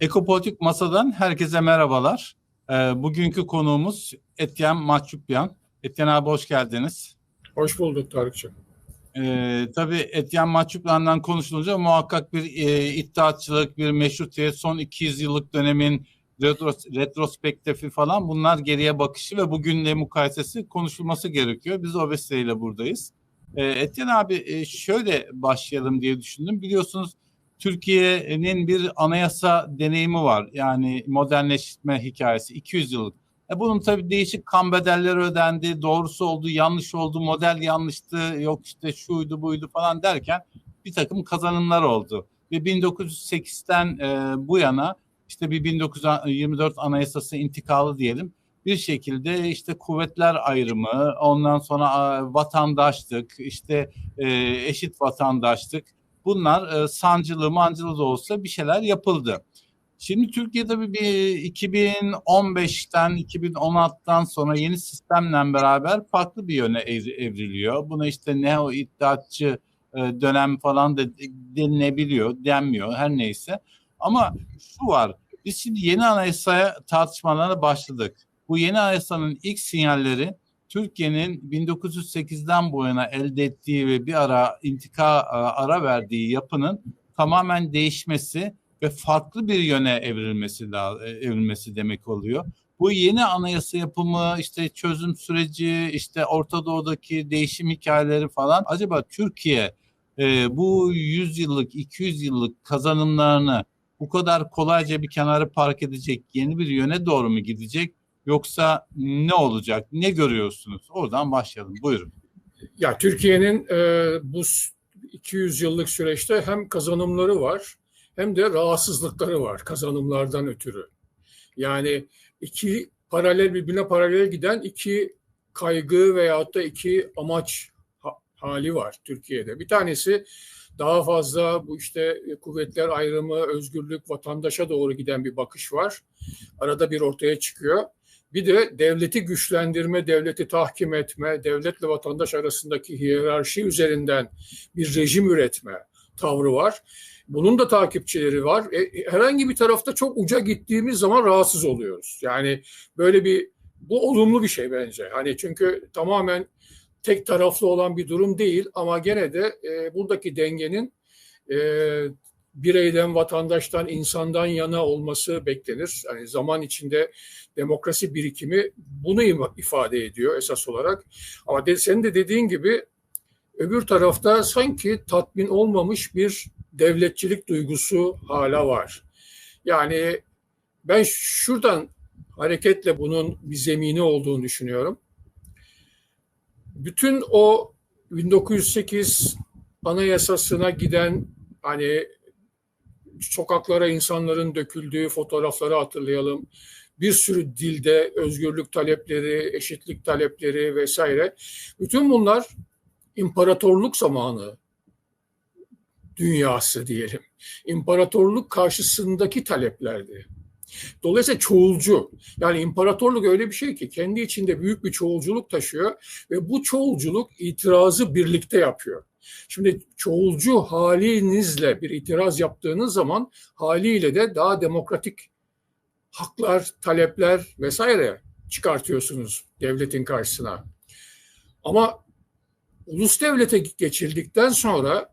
Ekopolitik Masa'dan herkese merhabalar. Ee, bugünkü konuğumuz Etyen Mahçupyan. Etyen abi hoş geldiniz. Hoş bulduk Tarıkçı. Ee, tabii Etyen Mahçupyan'dan konuşulunca muhakkak bir e, iddiatçılık, bir meşrutiyet, son 200 yıllık dönemin retros, retrospektifi falan bunlar geriye bakışı ve bugünle mukayesesi konuşulması gerekiyor. Biz o vesileyle buradayız. Ee, Etyen abi e, şöyle başlayalım diye düşündüm. Biliyorsunuz Türkiye'nin bir anayasa deneyimi var. Yani modernleşme hikayesi 200 yıllık. E bunun tabii değişik kan bedelleri ödendi. Doğrusu oldu, yanlış oldu, model yanlıştı, yok işte şuydu buydu falan derken bir takım kazanımlar oldu. Ve 1908'den e, bu yana işte bir 1924 anayasası intikalı diyelim. Bir şekilde işte kuvvetler ayrımı, ondan sonra vatandaşlık, işte e, eşit vatandaşlık bunlar e, sancılı mancılı da olsa bir şeyler yapıldı. Şimdi Türkiye'de bir, bir 2015'ten 2016'dan sonra yeni sistemle beraber farklı bir yöne evriliyor. Buna işte neo iddiatçı e, dönem falan da denilebiliyor, denmiyor her neyse. Ama şu var, biz şimdi yeni anayasaya tartışmalarına başladık. Bu yeni anayasanın ilk sinyalleri Türkiye'nin 1908'den bu yana elde ettiği ve bir ara intika e, ara verdiği yapının tamamen değişmesi ve farklı bir yöne evrilmesi e, evrilmesi demek oluyor. Bu yeni anayasa yapımı, işte çözüm süreci, işte Orta Doğu'daki değişim hikayeleri falan acaba Türkiye e, bu 100 yıllık, 200 yıllık kazanımlarını bu kadar kolayca bir kenara park edecek, yeni bir yöne doğru mu gidecek? Yoksa ne olacak? Ne görüyorsunuz? Oradan başlayalım. Buyurun. Ya Türkiye'nin e, bu 200 yıllık süreçte hem kazanımları var hem de rahatsızlıkları var kazanımlardan ötürü. Yani iki paralel birbirine paralel giden iki kaygı veyahut da iki amaç hali var Türkiye'de. Bir tanesi daha fazla bu işte kuvvetler ayrımı, özgürlük, vatandaşa doğru giden bir bakış var. Arada bir ortaya çıkıyor. Bir de devleti güçlendirme, devleti tahkim etme, devletle vatandaş arasındaki hiyerarşi üzerinden bir rejim üretme tavrı var. Bunun da takipçileri var. E, herhangi bir tarafta çok uca gittiğimiz zaman rahatsız oluyoruz. Yani böyle bir bu olumlu bir şey bence. Hani çünkü tamamen tek taraflı olan bir durum değil ama gene de e, buradaki dengenin e, bireyden, vatandaştan, insandan yana olması beklenir. Yani zaman içinde demokrasi birikimi bunu ifade ediyor esas olarak. Ama de, senin de dediğin gibi öbür tarafta sanki tatmin olmamış bir devletçilik duygusu hala var. Yani ben şuradan hareketle bunun bir zemini olduğunu düşünüyorum. Bütün o 1908 anayasasına giden hani sokaklara insanların döküldüğü fotoğrafları hatırlayalım. Bir sürü dilde özgürlük talepleri, eşitlik talepleri vesaire. Bütün bunlar imparatorluk zamanı dünyası diyelim. İmparatorluk karşısındaki taleplerdi. Dolayısıyla çoğulcu. Yani imparatorluk öyle bir şey ki kendi içinde büyük bir çoğulculuk taşıyor ve bu çoğulculuk itirazı birlikte yapıyor. Şimdi çoğulcu halinizle bir itiraz yaptığınız zaman haliyle de daha demokratik haklar, talepler vesaire çıkartıyorsunuz devletin karşısına. Ama ulus devlete geçildikten sonra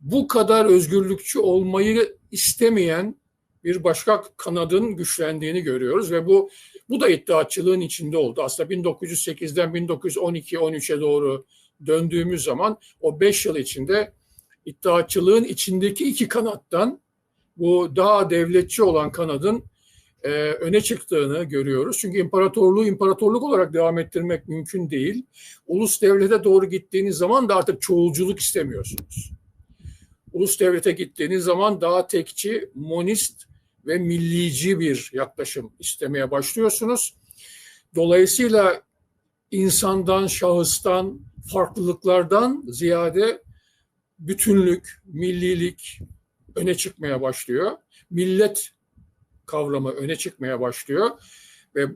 bu kadar özgürlükçü olmayı istemeyen bir başka kanadın güçlendiğini görüyoruz ve bu bu da iddiatçılığın içinde oldu. Aslında 1908'den 1912-13'e doğru döndüğümüz zaman o beş yıl içinde iddiatçılığın içindeki iki kanattan bu daha devletçi olan kanadın e, öne çıktığını görüyoruz. Çünkü imparatorluğu imparatorluk olarak devam ettirmek mümkün değil. Ulus devlete doğru gittiğiniz zaman da artık çoğulculuk istemiyorsunuz. Ulus devlete gittiğiniz zaman daha tekçi, monist ve millici bir yaklaşım istemeye başlıyorsunuz. Dolayısıyla insandan, şahıstan, farklılıklardan ziyade bütünlük, millilik öne çıkmaya başlıyor. Millet kavramı öne çıkmaya başlıyor ve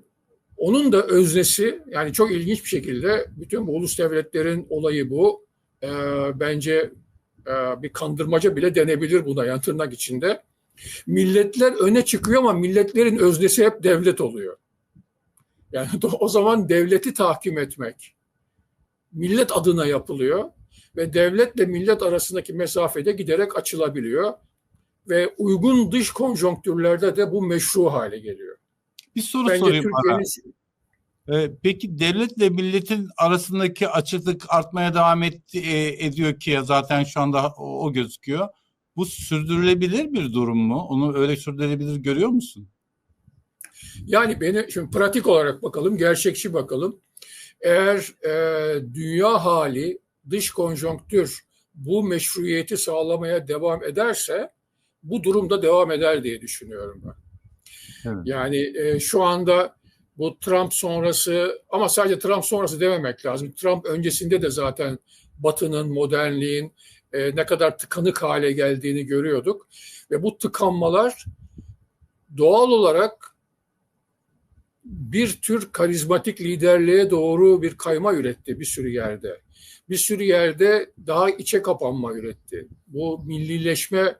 Onun da öznesi yani çok ilginç bir şekilde bütün bu ulus devletlerin olayı bu. Ee, bence e, bir kandırmaca bile denebilir buna yani tırnak içinde. Milletler öne çıkıyor ama milletlerin öznesi hep devlet oluyor. Yani o zaman devleti tahkim etmek millet adına yapılıyor ve devletle millet arasındaki mesafede giderek açılabiliyor ve uygun dış konjonktürlerde de bu meşru hale geliyor. Bir soru Bence sorayım. Türkiye'nin Ee, peki devletle milletin arasındaki açıklık artmaya devam etti, e, ediyor ki zaten şu anda o, o gözüküyor. Bu sürdürülebilir bir durum mu? Onu öyle sürdürülebilir görüyor musun? Yani beni şimdi pratik olarak bakalım, gerçekçi bakalım. Eğer e, dünya hali, dış konjonktür bu meşruiyeti sağlamaya devam ederse bu durumda devam eder diye düşünüyorum ben. Evet. Yani e, şu anda bu Trump sonrası ama sadece Trump sonrası dememek lazım. Trump öncesinde de zaten Batı'nın, modernliğin e, ne kadar tıkanık hale geldiğini görüyorduk. Ve bu tıkanmalar doğal olarak bir tür karizmatik liderliğe doğru bir kayma üretti bir sürü yerde. Bir sürü yerde daha içe kapanma üretti. Bu millileşme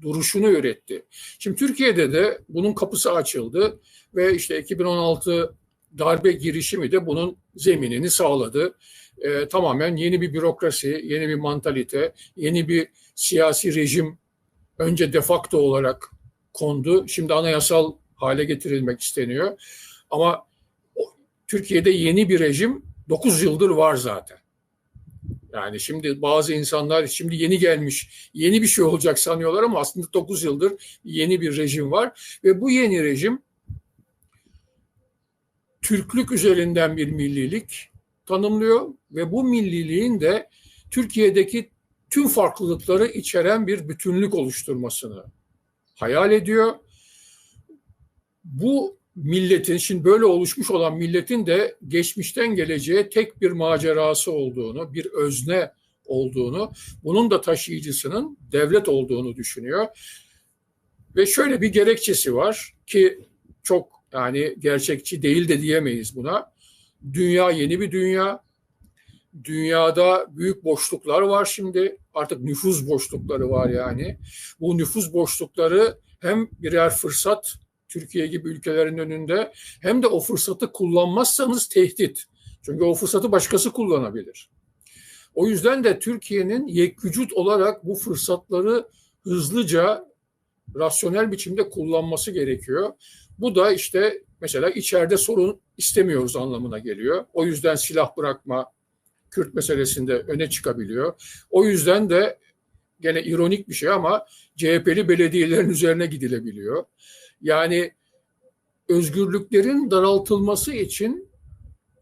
duruşunu üretti. Şimdi Türkiye'de de bunun kapısı açıldı ve işte 2016 darbe girişimi de bunun zeminini sağladı. Ee, tamamen yeni bir bürokrasi, yeni bir mantalite, yeni bir siyasi rejim önce defakto olarak kondu. Şimdi anayasal hale getirilmek isteniyor. Ama Türkiye'de yeni bir rejim 9 yıldır var zaten. Yani şimdi bazı insanlar şimdi yeni gelmiş, yeni bir şey olacak sanıyorlar ama aslında 9 yıldır yeni bir rejim var ve bu yeni rejim Türklük üzerinden bir millilik tanımlıyor ve bu milliliğin de Türkiye'deki tüm farklılıkları içeren bir bütünlük oluşturmasını hayal ediyor. Bu milletin, şimdi böyle oluşmuş olan milletin de geçmişten geleceğe tek bir macerası olduğunu, bir özne olduğunu, bunun da taşıyıcısının devlet olduğunu düşünüyor. Ve şöyle bir gerekçesi var ki çok yani gerçekçi değil de diyemeyiz buna. Dünya yeni bir dünya. Dünyada büyük boşluklar var şimdi. Artık nüfus boşlukları var yani. Bu nüfus boşlukları hem birer fırsat Türkiye gibi ülkelerin önünde hem de o fırsatı kullanmazsanız tehdit. Çünkü o fırsatı başkası kullanabilir. O yüzden de Türkiye'nin yek vücut olarak bu fırsatları hızlıca rasyonel biçimde kullanması gerekiyor. Bu da işte mesela içeride sorun istemiyoruz anlamına geliyor. O yüzden silah bırakma Kürt meselesinde öne çıkabiliyor. O yüzden de gene ironik bir şey ama CHP'li belediyelerin üzerine gidilebiliyor. Yani özgürlüklerin daraltılması için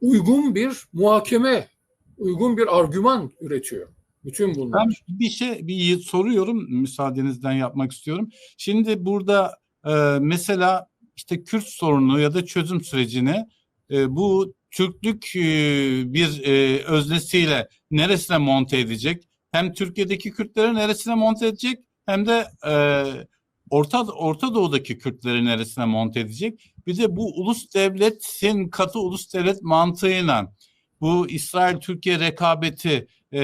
uygun bir muhakeme, uygun bir argüman üretiyor. Bütün bunlar. Ben bir şey bir soruyorum müsaadenizden yapmak istiyorum. Şimdi burada e, mesela işte Kürt sorunu ya da çözüm sürecini e, bu Türklük e, bir e, öznesiyle neresine monte edecek? Hem Türkiye'deki Kürtleri neresine monte edecek hem de e, Orta Orta Doğu'daki Kürtleri neresine monte edecek? Bir de bu ulus devletin katı ulus devlet mantığıyla bu İsrail-Türkiye rekabeti e,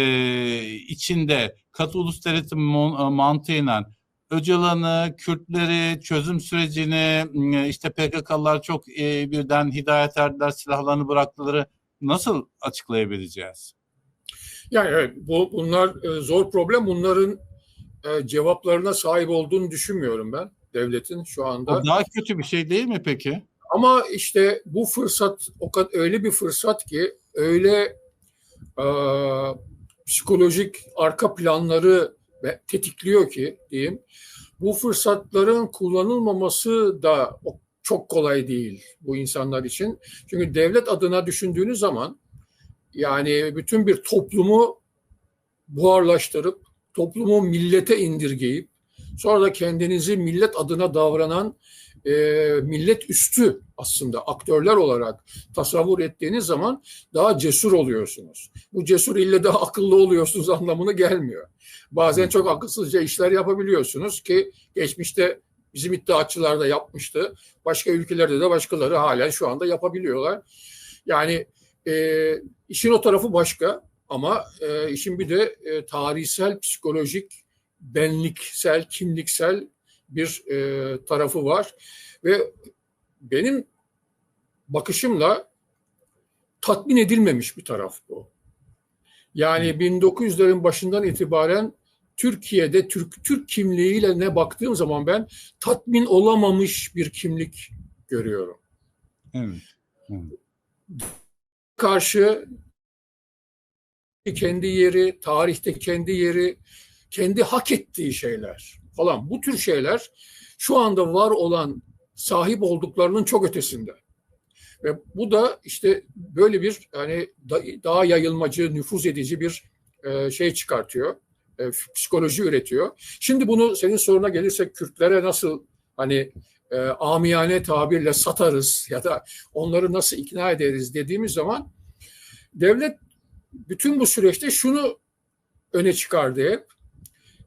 içinde katı ulus devleti mon- e, mantığıyla Öcalan'ı, Kürtleri, çözüm sürecini, e, işte PKK'lılar çok e, birden hidayet erdiler, silahlarını bıraktıları nasıl açıklayabileceğiz? Yani evet, bu bunlar e, zor problem. Bunların e, cevaplarına sahip olduğunu düşünmüyorum ben devletin şu anda. O daha kötü bir şey değil mi peki? Ama işte bu fırsat o kadar öyle bir fırsat ki öyle e, psikolojik arka planları tetikliyor ki diyeyim. Bu fırsatların kullanılmaması da çok kolay değil bu insanlar için. Çünkü devlet adına düşündüğünüz zaman yani bütün bir toplumu buharlaştırıp toplumu millete indirgeyip sonra da kendinizi millet adına davranan e, millet üstü aslında aktörler olarak tasavvur ettiğiniz zaman daha cesur oluyorsunuz. Bu cesur ille daha akıllı oluyorsunuz anlamına gelmiyor. Bazen çok akılsızca işler yapabiliyorsunuz ki geçmişte Bizim iddiatçılar da yapmıştı. Başka ülkelerde de başkaları halen şu anda yapabiliyorlar. Yani e, işin o tarafı başka ama e, işin bir de e, tarihsel, psikolojik, benliksel, kimliksel bir e, tarafı var. Ve benim bakışımla tatmin edilmemiş bir taraf bu. Yani 1900'lerin başından itibaren Türkiye'de Türk Türk kimliğiyle ne baktığım zaman ben tatmin olamamış bir kimlik görüyorum. Evet. evet. Karşı kendi yeri, tarihte kendi yeri, kendi hak ettiği şeyler falan bu tür şeyler şu anda var olan sahip olduklarının çok ötesinde. Ve bu da işte böyle bir hani daha yayılmacı, nüfuz edici bir e, şey çıkartıyor. E, psikoloji üretiyor. Şimdi bunu senin soruna gelirsek Kürtlere nasıl hani e, amiyane tabirle satarız ya da onları nasıl ikna ederiz dediğimiz zaman devlet bütün bu süreçte şunu öne çıkardı hep.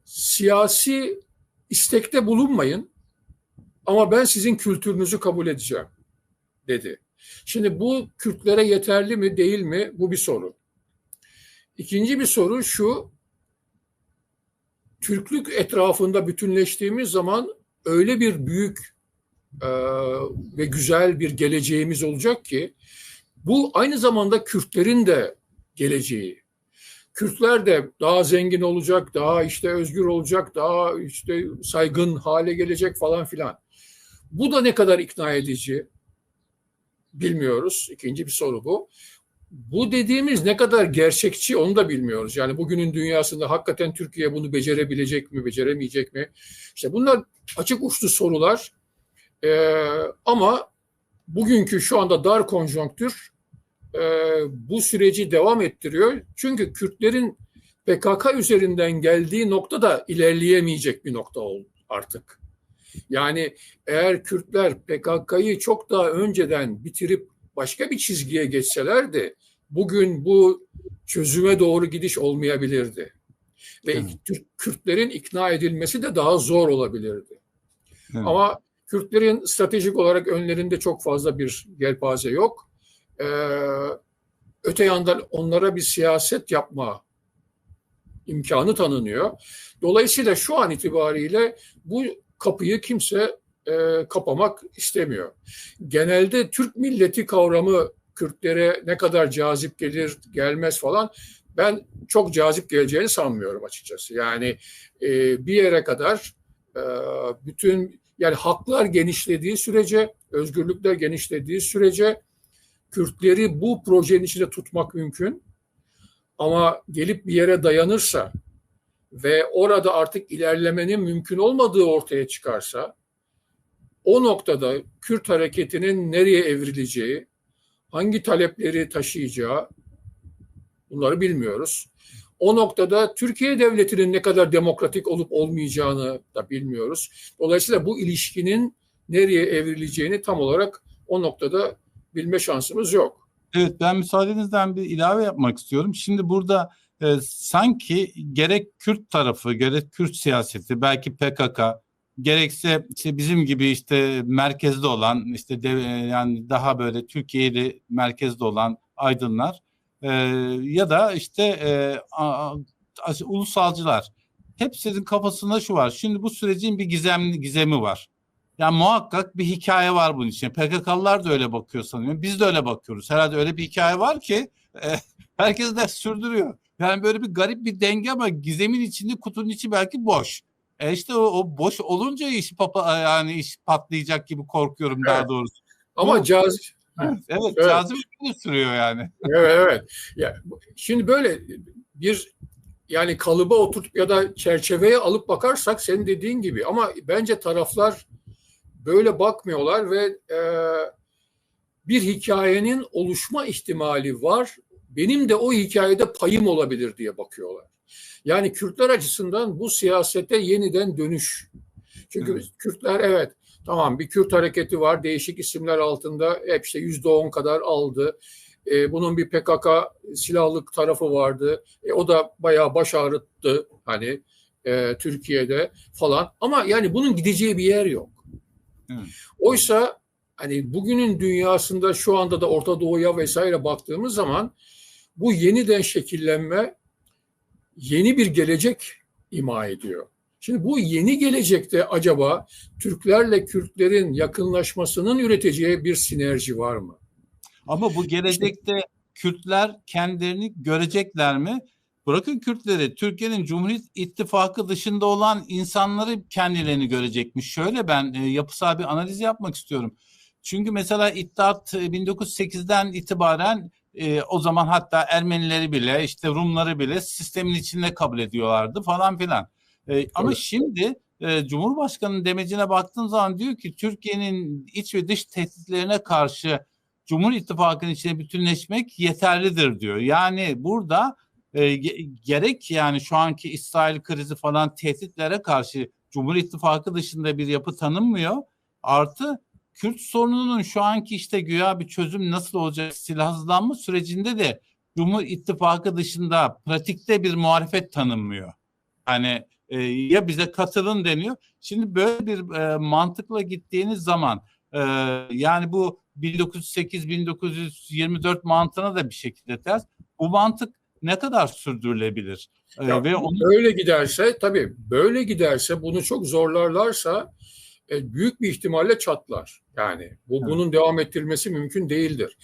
Siyasi istekte bulunmayın ama ben sizin kültürünüzü kabul edeceğim dedi. Şimdi bu Kürtlere yeterli mi değil mi bu bir soru. İkinci bir soru şu. Türklük etrafında bütünleştiğimiz zaman öyle bir büyük e, ve güzel bir geleceğimiz olacak ki bu aynı zamanda Kürtlerin de geleceği. Kürtler de daha zengin olacak, daha işte özgür olacak, daha işte saygın hale gelecek falan filan. Bu da ne kadar ikna edici bilmiyoruz. İkinci bir soru bu. Bu dediğimiz ne kadar gerçekçi onu da bilmiyoruz. Yani bugünün dünyasında hakikaten Türkiye bunu becerebilecek mi, beceremeyecek mi? İşte bunlar açık uçlu sorular. Ee, ama bugünkü şu anda dar konjonktür e, bu süreci devam ettiriyor. Çünkü Kürtlerin PKK üzerinden geldiği nokta da ilerleyemeyecek bir nokta oldu artık. Yani eğer Kürtler PKK'yı çok daha önceden bitirip başka bir çizgiye geçselerdi bugün bu çözüme doğru gidiş olmayabilirdi. Ve evet. Kürtlerin ikna edilmesi de daha zor olabilirdi. Evet. Ama Kürtlerin stratejik olarak önlerinde çok fazla bir gelpaze yok. Ee, öte yandan onlara bir siyaset yapma imkanı tanınıyor. Dolayısıyla şu an itibariyle bu kapıyı kimse e, kapamak istemiyor. Genelde Türk milleti kavramı Kürtlere ne kadar cazip gelir gelmez falan ben çok cazip geleceğini sanmıyorum açıkçası. Yani e, bir yere kadar e, bütün yani haklar genişlediği sürece, özgürlükler genişlediği sürece Kürtleri bu projenin içinde tutmak mümkün. Ama gelip bir yere dayanırsa ve orada artık ilerlemenin mümkün olmadığı ortaya çıkarsa o noktada Kürt hareketinin nereye evrileceği, hangi talepleri taşıyacağı bunları bilmiyoruz. O noktada Türkiye devletinin ne kadar demokratik olup olmayacağını da bilmiyoruz. Dolayısıyla bu ilişkinin nereye evrileceğini tam olarak o noktada bilme şansımız yok. Evet ben müsaadenizden bir ilave yapmak istiyorum. Şimdi burada e, sanki gerek Kürt tarafı, gerek Kürt siyaseti, belki PKK, gerekse işte bizim gibi işte merkezde olan işte de, yani daha böyle Türkiye'li merkezde olan aydınlar e, ya da işte e, a, a, ulusalcılar hepsinin kafasında şu var. Şimdi bu sürecin bir gizemli gizemi var. Yani muhakkak bir hikaye var bunun için. PKK'lılar da öyle bakıyor sanıyorum. Biz de öyle bakıyoruz. Herhalde öyle bir hikaye var ki e, herkes de sürdürüyor. Yani böyle bir garip bir denge ama gizemin içinde kutunun içi belki boş. E işte o, o boş olunca iş papa yani iş patlayacak gibi korkuyorum evet. daha doğrusu. Ama cazip Evet, evet, evet. cazip sürüyor yani. Evet, evet. Ya, şimdi böyle bir yani kalıba oturtup ya da çerçeveye alıp bakarsak senin dediğin gibi ama bence taraflar böyle bakmıyorlar ve e, bir hikayenin oluşma ihtimali var benim de o hikayede payım olabilir diye bakıyorlar. Yani Kürtler açısından bu siyasete yeniden dönüş. Çünkü evet. Kürtler evet tamam bir Kürt hareketi var değişik isimler altında hep işte yüzde on kadar aldı. E, bunun bir PKK silahlık tarafı vardı. E, o da bayağı baş ağrıttı hani e, Türkiye'de falan. Ama yani bunun gideceği bir yer yok. Evet. Oysa hani bugünün dünyasında şu anda da Orta Doğu'ya vesaire baktığımız zaman bu yeniden şekillenme yeni bir gelecek ima ediyor. Şimdi bu yeni gelecekte acaba Türklerle Kürtlerin yakınlaşmasının üreteceği bir sinerji var mı? Ama bu gelecekte Kürtler kendilerini görecekler mi? Bırakın Kürtleri, Türkiye'nin Cumhuriyet İttifakı dışında olan insanları kendilerini görecekmiş. Şöyle ben e, yapısal bir analiz yapmak istiyorum. Çünkü mesela İttihat e, 1908'den itibaren e, o zaman hatta Ermenileri bile işte Rumları bile sistemin içinde kabul ediyorlardı falan filan. E, ama Evet. şimdi e, Cumhurbaşkanı'nın demecine baktığım zaman diyor ki Türkiye'nin iç ve dış tehditlerine karşı Cumhur İttifakı'nın içine bütünleşmek yeterlidir diyor. Yani burada e, ge- gerek yani şu anki İsrail krizi falan tehditlere karşı Cumhur İttifakı dışında bir yapı tanınmıyor. Artı Kürt sorununun şu anki işte güya bir çözüm nasıl olacak silahsızlanma sürecinde de Cumhur İttifakı dışında pratikte bir muhalefet tanınmıyor. Hani e, ya bize katılın deniyor. Şimdi böyle bir e, mantıkla gittiğiniz zaman e, yani bu 1908-1924 mantığına da bir şekilde ters. Bu mantık ne kadar sürdürülebilir? E, Ya, ve onu Böyle giderse tabii böyle giderse bunu çok zorlarlarsa e, büyük bir ihtimalle çatlar. Yani bu Evet. bunun devam ettirilmesi mümkün değildir.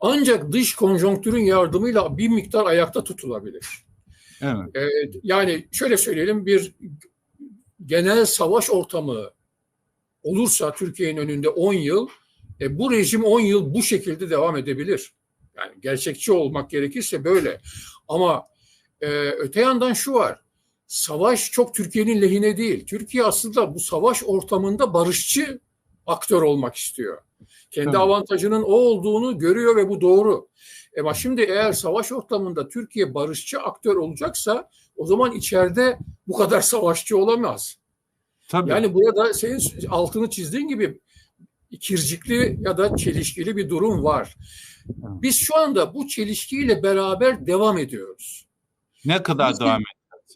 Ancak dış konjonktürün yardımıyla bir miktar ayakta tutulabilir. evet, E, yani şöyle söyleyelim bir genel savaş ortamı olursa Türkiye'nin önünde 10 yıl e, bu rejim 10 yıl bu şekilde devam edebilir. Yani gerçekçi olmak gerekirse böyle. Ama e, öte yandan şu var. Savaş çok Türkiye'nin lehine değil. Türkiye aslında bu savaş ortamında barışçı aktör olmak istiyor. Kendi Evet. avantajının o olduğunu görüyor ve bu doğru. Ama şimdi eğer savaş ortamında Türkiye barışçı aktör olacaksa o zaman içeride bu kadar savaşçı olamaz. tabii. Yani burada senin altını çizdiğin gibi ikircikli ya da çelişkili bir durum var. Biz şu anda bu çelişkiyle beraber devam ediyoruz. ne kadar Biz- devam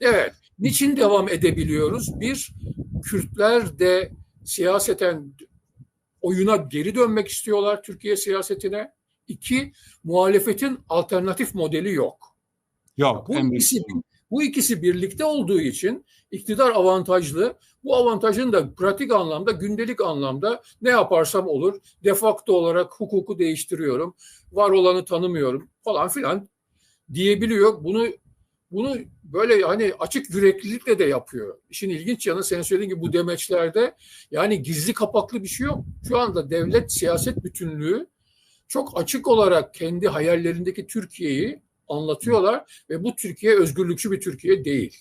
Evet. Niçin devam edebiliyoruz? Bir, Kürtler de siyaseten oyuna geri dönmek istiyorlar Türkiye siyasetine. İki, muhalefetin alternatif modeli yok. Yok. Bu ikisi, bu ikisi birlikte olduğu için iktidar avantajlı. Bu avantajın da pratik anlamda, gündelik anlamda ne yaparsam olur. Defakto olarak hukuku değiştiriyorum. Var olanı tanımıyorum falan filan diyebiliyor. Bunu bunu böyle hani açık yüreklilikle de yapıyor. İşin ilginç yanı senin söylediğin gibi bu demeçlerde yani gizli kapaklı bir şey yok. Şu anda devlet siyaset bütünlüğü çok açık olarak kendi hayallerindeki Türkiye'yi anlatıyorlar ve bu Türkiye özgürlükçü bir Türkiye değil.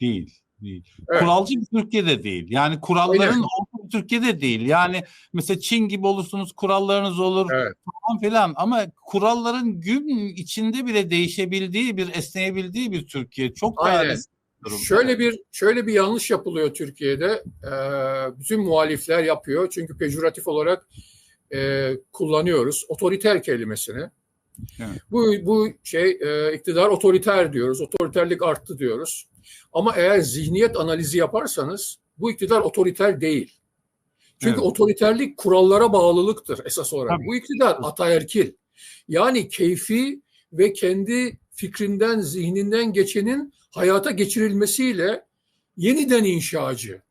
Değil. değil. Evet. Kuralcı bir Türkiye'de değil. Yani kuralların Aynen. Türkiye'de değil. Yani mesela Çin gibi olursunuz kurallarınız olur Evet. falan filan ama kuralların gün içinde bile değişebildiği bir esneyebildiği bir Türkiye. Çok Aynen. riskli bir durum. Şöyle bir şöyle bir yanlış yapılıyor Türkiye'de. Ee, bütün muhalifler yapıyor. Çünkü pejoratif olarak e, kullanıyoruz otoriter kelimesini. Evet. Bu bu şey e, iktidar otoriter diyoruz. Otoriterlik arttı diyoruz. Ama eğer zihniyet analizi yaparsanız bu iktidar otoriter değil. Çünkü Evet. otoriterlik kurallara bağlılıktır esas olarak. Tabii. Bu iktidar ataerkil. Yani keyfi ve kendi fikrinden, zihninden geçenin hayata geçirilmesiyle yeniden inşacı.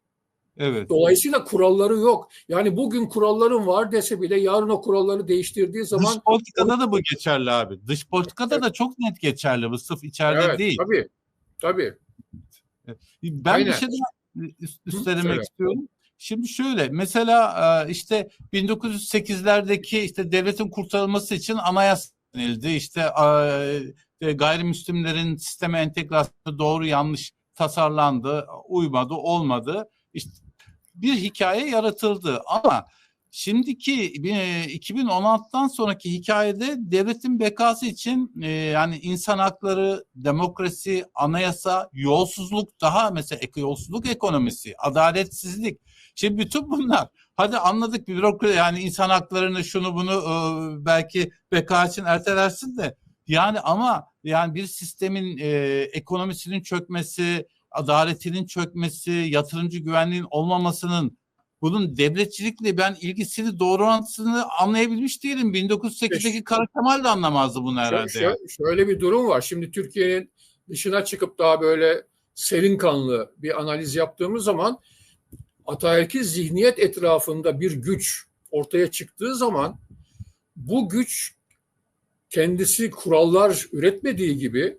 Evet. Dolayısıyla kuralları yok. Yani bugün kuralların var dese bile yarın o kuralları değiştirdiği zaman Dış politikada da bu geçerli abi. Dış politikada da çok net geçerli bu. Sırf içeride evet, değil. tabii. Tabii. Ben Aynen. bir şey daha üst- üstelemek söyle. istiyorum. Şimdi şöyle mesela işte 1908'lerdeki işte devletin kurtarılması için anayasa denildi. İşte gayrimüslimlerin sisteme entegrasyonu doğru yanlış tasarlandı, uymadı, olmadı. İşte bir hikaye yaratıldı ama şimdiki e, 2016'dan sonraki hikayede devletin bekası için yani insan hakları, demokrasi, anayasa, yolsuzluk daha mesela yolsuzluk ekonomisi, adaletsizlik. Şimdi bütün bunlar hadi anladık bir bürokrasi yani insan haklarını şunu bunu e, belki beka için ertelersin de yani ama yani bir sistemin e, ekonomisinin çökmesi, adaletinin çökmesi, yatırımcı güvenliğin olmamasının bunun devletçilikle ben ilgisini doğru orantısını anlayabilmiş değilim. 1908'deki Kara Kemal de anlamazdı bunu herhalde. Şöyle, şöyle- şöyle bir durum var. Şimdi Türkiye'nin dışına çıkıp daha böyle serin kanlı bir analiz yaptığımız zaman ataerkil zihniyet etrafında bir güç ortaya çıktığı zaman bu güç kendisi kurallar üretmediği gibi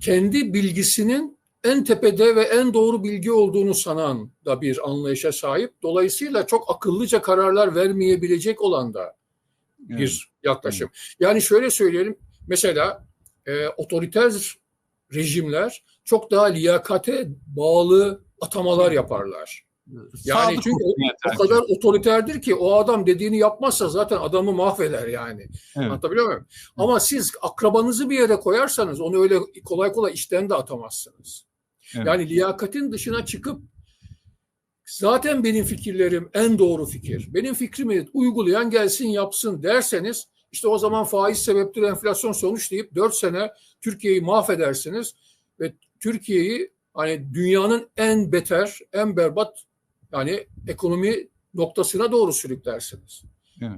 kendi bilgisinin en tepede ve en doğru bilgi olduğunu sanan da bir anlayışa sahip. Dolayısıyla çok akıllıca kararlar vermeyebilecek olan da bir yaklaşım. Yani şöyle söyleyelim. Mesela e, otoriter rejimler çok daha liyakate bağlı atamalar yaparlar. Yani Sadık çünkü o, kadar otoriterdir ki o adam dediğini yapmazsa zaten adamı mahveder yani. Evet. Anlatabiliyor muyum? Ama siz akrabanızı bir yere koyarsanız onu öyle kolay kolay işten de atamazsınız. Evet. Yani liyakatin dışına çıkıp zaten benim fikirlerim en doğru fikir. Benim fikrimi uygulayan gelsin yapsın derseniz işte o zaman faiz sebeptir enflasyon sonuç deyip 4 sene Türkiye'yi mahvedersiniz ve Türkiye'yi hani dünyanın en beter, en berbat yani ekonomi noktasına doğru sürüklersiniz. Evet.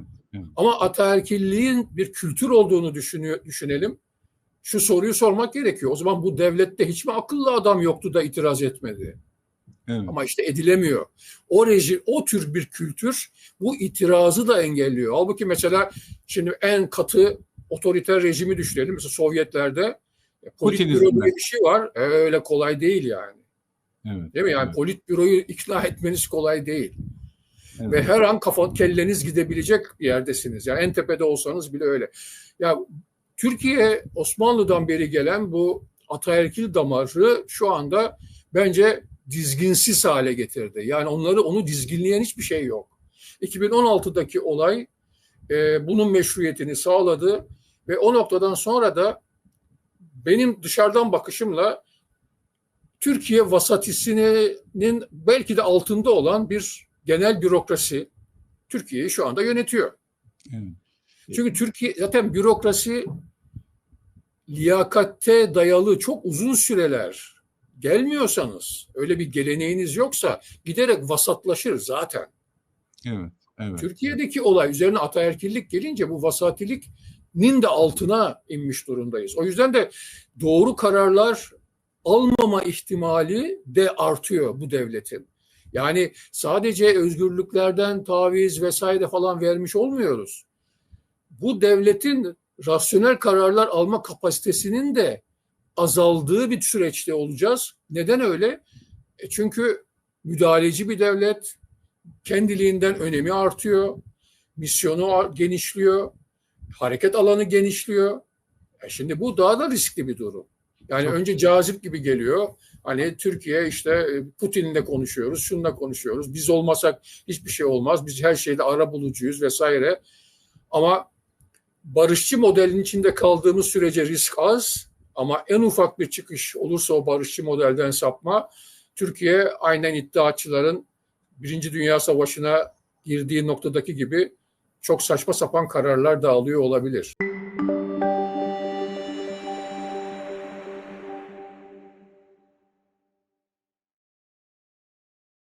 Ama ataerkilliğin bir kültür olduğunu düşünüyor, düşünelim. Şu soruyu sormak gerekiyor. O zaman bu devlette hiç mi akıllı adam yoktu da itiraz etmedi? Evet. Ama işte edilemiyor. O reji, o tür bir kültür bu itirazı da engelliyor. Halbuki mesela şimdi en katı otoriter rejimi düşünelim. Mesela Sovyetlerde politbüro Putinizmle. diye bir şey var. E, öyle kolay değil yani. Evet. Değil mi? Yani Evet. politbüroyu ikna etmeniz kolay değil. Evet. Ve her an kafa kelleniz gidebilecek bir yerdesiniz. Yani en tepede olsanız bile öyle. Ya Türkiye Osmanlı'dan beri gelen bu ataerkil damarı şu anda bence dizginsiz hale getirdi. Yani onları onu dizginleyen hiçbir şey yok. 2016'daki olay e, bunun meşruiyetini sağladı ve o noktadan sonra da benim dışarıdan bakışımla Türkiye vasatisinin belki de altında olan bir genel bürokrasi Türkiye'yi şu anda yönetiyor. Evet. Çünkü Türkiye zaten bürokrasi liyakatte dayalı çok uzun süreler gelmiyorsanız, öyle bir geleneğiniz yoksa giderek vasatlaşır zaten. Evet. Evet. Türkiye'deki olay üzerine ataerkillik gelince bu vasatiliknin de altına inmiş durumdayız. O yüzden de doğru kararlar almama ihtimali de artıyor bu devletin. Yani sadece özgürlüklerden taviz vesaire falan vermiş olmuyoruz. Bu devletin rasyonel kararlar alma kapasitesinin de azaldığı bir süreçte olacağız. Neden öyle? E çünkü müdahaleci bir devlet, kendiliğinden önemi artıyor, misyonu genişliyor, hareket alanı genişliyor. E şimdi bu daha da riskli bir durum. Yani Çok- önce cazip gibi geliyor. Hani Türkiye işte e, Putin'le konuşuyoruz, şununla konuşuyoruz. Biz olmasak hiçbir şey olmaz. Biz her şeyde ara bulucuyuz vesaire. Ama barışçı modelin içinde kaldığımız sürece risk az. Ama en ufak bir çıkış olursa o barışçı modelden sapma, Türkiye aynen iddiaçıların Birinci Dünya Savaşı'na girdiği noktadaki gibi çok saçma sapan kararlar da alıyor olabilir.